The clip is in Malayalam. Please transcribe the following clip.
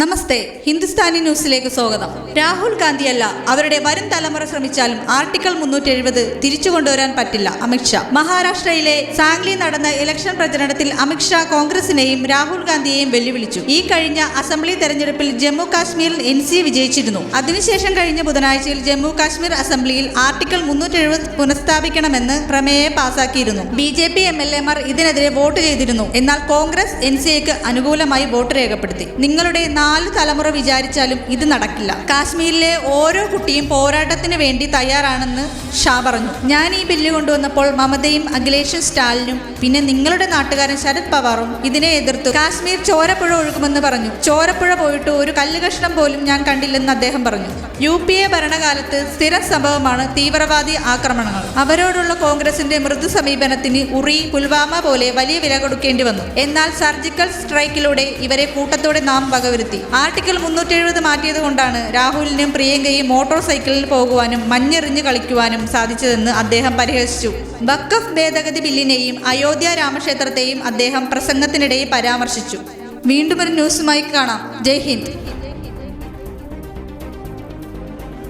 നമസ്തേ ഹിന്ദുസ്ഥാനി ന്യൂസിലേക്ക് സ്വാഗതം. രാഹുൽ ഗാന്ധിയല്ല അവരുടെ വരും തലമുറ ശ്രമിച്ചാലും ആർട്ടിക്കിൾ മുന്നൂറ്റി എഴുപത് തിരിച്ചു കൊണ്ടുവരാൻ പറ്റില്ല അമിത്ഷാ മഹാരാഷ്ട്രയിലെ സാംഗ്ലി നടന്ന ഇലക്ഷൻ പ്രചരണത്തിൽ അമിത്ഷാ കോൺഗ്രസിനെയും രാഹുൽ ഗാന്ധിയെയും വെല്ലുവിളിച്ചു. ഈ കഴിഞ്ഞ അസംബ്ലി തെരഞ്ഞെടുപ്പിൽ ജമ്മു കാശ്മീരിൽ എൻ സി വിജയിച്ചിരുന്നു. അതിനുശേഷം കഴിഞ്ഞ ബുധനാഴ്ചയിൽ ജമ്മു കാശ്മീർ അസംബ്ലിയിൽ ആർട്ടിക്കിൾ മുന്നൂറ്റി എഴുപത് പുനഃസ്ഥാപിക്കണമെന്ന് പ്രമേയം പാസാക്കിയിരുന്നു. B J P M L എമാർ ഇതിനെതിരെ വോട്ട് ചെയ്തിരുന്നു. എന്നാൽ കോൺഗ്രസ് എൻ സി എക്ക് അനുകൂലമായി വോട്ട് രേഖപ്പെടുത്തി. നിങ്ങളുടെ നാല് തലമുറ വിചാരിച്ചാലും ഇത് നടക്കില്ല. കാശ്മീരിലെ ഓരോ കുട്ടിയും പോരാട്ടത്തിന് വേണ്ടി തയ്യാറാണെന്ന് ഷാ പറഞ്ഞു. ഞാൻ ഈ ബില്ല് കൊണ്ടുവന്നപ്പോൾ മമതയും അഖിലേഷും സ്റ്റാലിനും പിന്നെ നിങ്ങളുടെ നാട്ടുകാരൻ ശരത് പവാറും ഇതിനെ എതിർത്തു. കാശ്മീർ ചോരപ്പുഴ ഒഴുകുമെന്ന് പറഞ്ഞു. ചോരപ്പുഴ പോയിട്ട് ഒരു കല്ലുകഷ്ണം പോലും ഞാൻ കണ്ടില്ലെന്ന് അദ്ദേഹം പറഞ്ഞു. യു പി എ ഭരണകാലത്ത് സ്ഥിര സംഭവമാണ് തീവ്രവാദി ആക്രമണങ്ങൾ. അവരോടുള്ള കോൺഗ്രസിന്റെ മൃദു സമീപനത്തിന് ഉറി പുൽവാമ പോലെ വലിയ വില കൊടുക്കേണ്ടി വന്നു. എന്നാൽ സർജിക്കൽ സ്ട്രൈക്കിലൂടെ ഇവരെ കൂട്ടത്തോടെ നാം വകവരുത്തി. ആർട്ടിക്കിൾ. മുന്നൂറ്റി എഴുപത് മാറ്റിയത് കൊണ്ടാണ് രാഹുലിനും പ്രിയങ്കയും മോട്ടോർ സൈക്കിളിൽ പോകുവാനും മഞ്ഞെറിഞ്ഞ് കളിക്കുവാനും സാധിച്ചതെന്ന് അദ്ദേഹം പരിഹസിച്ചു. ബക്കഫ് ഭേദഗതി ബില്ലിനെയും അയോധ്യ രാമക്ഷേത്രത്തെയും അദ്ദേഹം പ്രസംഗത്തിനിടയിൽ പരാമർശിച്ചു. വീണ്ടും ഒരു ന്യൂസുമായി കാണാം. ജയ് ഹിന്ദ്.